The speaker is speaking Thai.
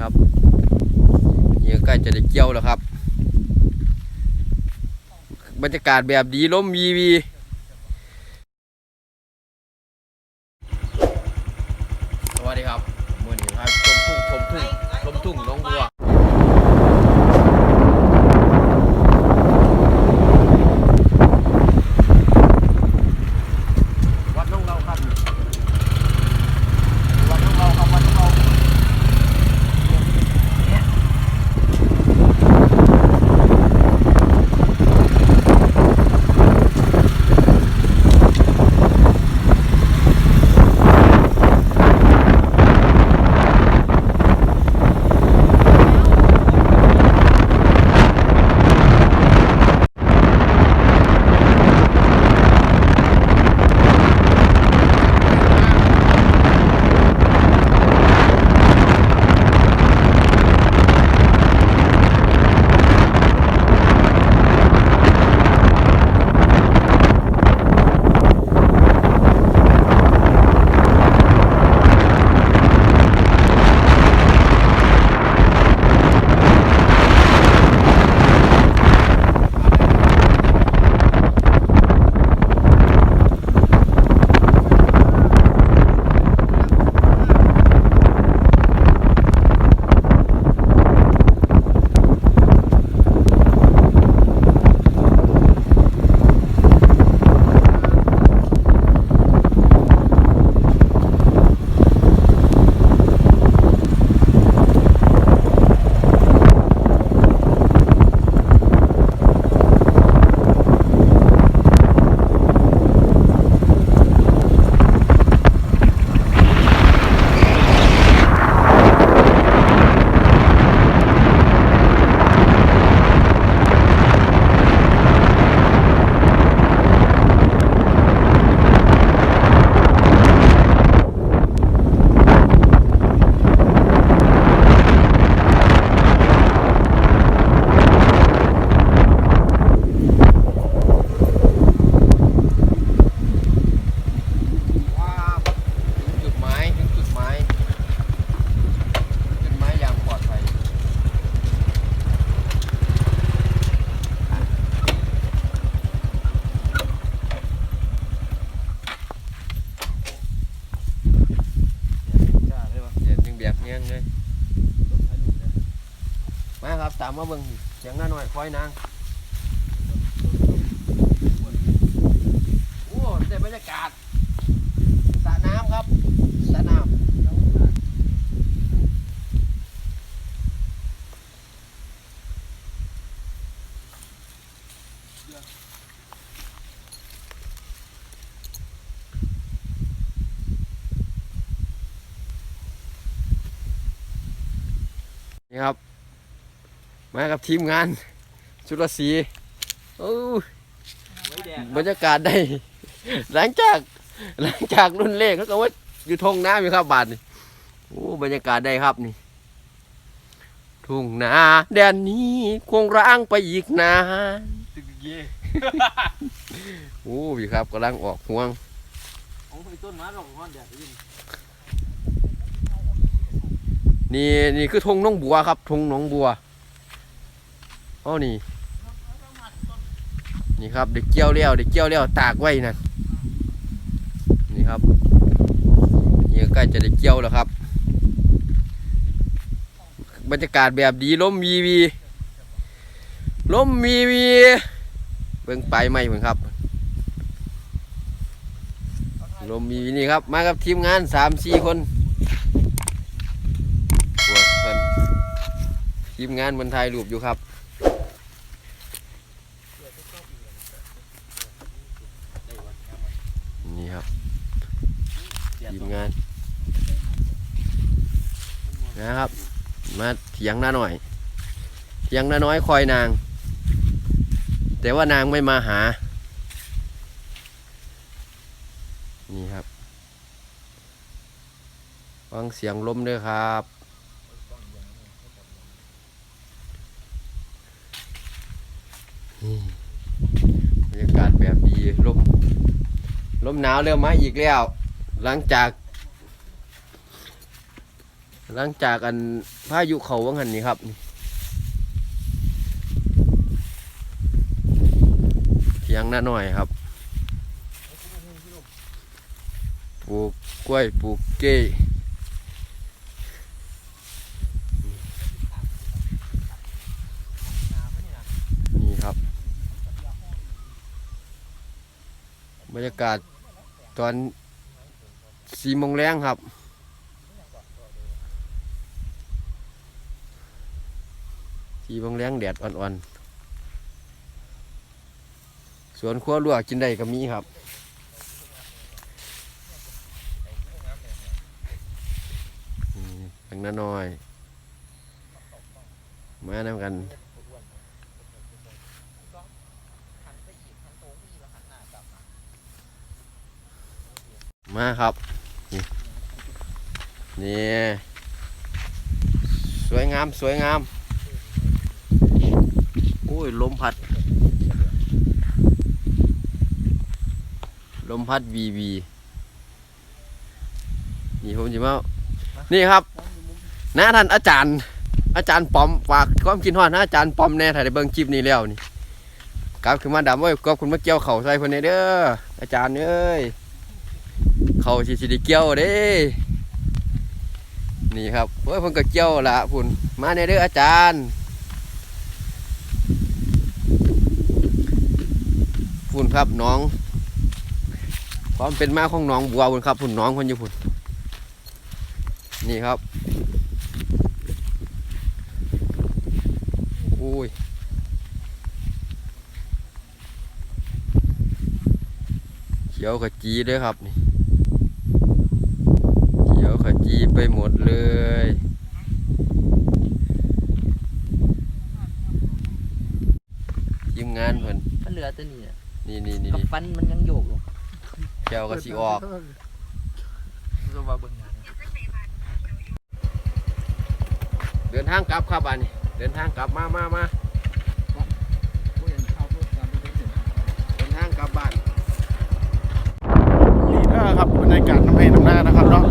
ครับนี่ก็ใกล้จะได้เกี่ยวแล้วครับ บรรยากาศแบบดีล้มวีวี ตามมาเบิ่งเสียงหน้าหน่อยคอยนางโอ้ได้บรรยากาศสระน้ำครับสระน้ำนี่ครับ มากับทีมงาน ชุดละสีโอ้บรรยากาศได้ หลังจากหลังจากรุ่นเลขเขาก็ว่าอยู่ทงน้ำอยู่ครับบาทนี่โอ้บรรยากาศได้ครับนี่ทุ่งนาแดนนี้คงร้างไปอีกนานตึกเย่โอ้พี่ครับกำลังออกห่วงของไปต้นไม้หรอกฮอนเดี๋ยวยินนี่นี่คือทงน้องบัวครับทงน้องบัว อ๋อนี่ นี่ครับเด็กเกี่ยวแล้วเด็กเกี่ยวแล้วตากไว้นั่นนี่ครับนี่ใกล้จะได้เกี่ยวแล้วครับ บรรยากาศแบบดีลมวีวีลมวีวีเบิ่งไปไหมเพิ่นครับลมวีวีนี่ครับ มากับทีมงานสามสี่คนพวกเพิ่นทีมงานมันถ่ายรูปอยู่ครับ นี่ครับ ทีมงานนะครับ มาเถียงน้าหน่อยเถียงน้าน้อยคอยนาง แต่ว่านางไม่มาหา นี่ครับฟังเสียงลมด้วยครับบรรยากาศแบบดีลมลมหนาวเริ่มมาอีกแล้ว หลังจาก หลังจากอันพายุเขาวังหันนี่ครับนี่เทียงน้าหน่อยครับปลูกกล้วยปลูกเก้นี่ครับ บรรยากาศตอน สี่โมงแรงครับ สี่โมงแรงแดดอ่อนๆ สวนครัวลวกกินได้ก็มีครับอืมทางน้อยมานำกันมาครับ นี่สวยงามสวยงามโอ้ยลมพัด ลมพัดวีวีนี่ผมจะมานี่ครับน้าท่านอาจารย์ อาจารย์ปอมฝากความคิดฮอดนะอาจารย์ปอมแน่ถ่ายได้เบิ่งคลิปนี้แล้วนี่กลับขึ้นมาดำไว้ก็คุณมาเกี่ยวเข่าใส่คนนี้เด้ออาจารย์เอ้ย เขาสิสิด้เกี่ยวเด้ นี่ครับเฮ้ยพิ่นก็เกี่ยวละพุ่นมาในเด้ออาจารย์พุ่นครับน้อง ความเป็นมาของน้องบัวพุ่นครับพุ่นน้องคนอยู่พุ่นนี่ครับอุ้ยเขียวขจีเลยครับนี่ ยวขจีไปหมดเลย ทีมงานเพิ่นมันเหลือตัวนี้อะนี่นี่นี่กับนี่ฟันมันยังโยกอยู่แก้วก็สีออกจะว่าเบิ่งงานเดินทางกลับครับอันนี้ เดินทางกลับมามามาเดินทางกลับบ้าน ครับบรรยากาศน้ำให้น้ำหน้านะครับเนาะ